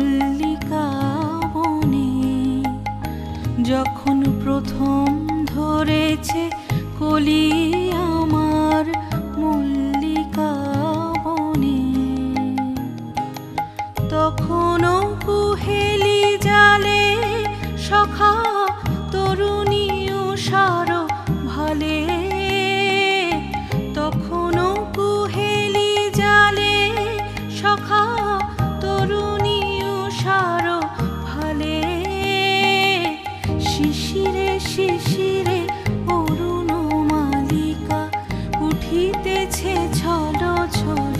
মল্লিকা বনে যখন প্রথম ধরেছে কলি আমার উঠিতেছে ছলো ছলে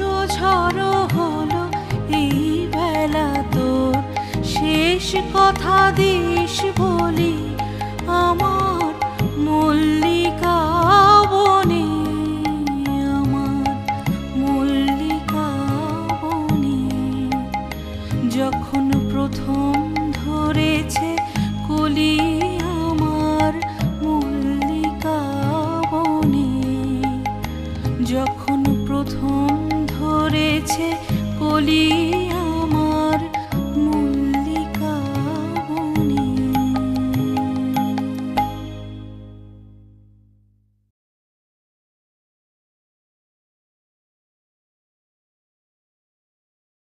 ঝড়ো ঝড়ো হলো এই বেলা তোর। শেষ কথা দিস বলি 里。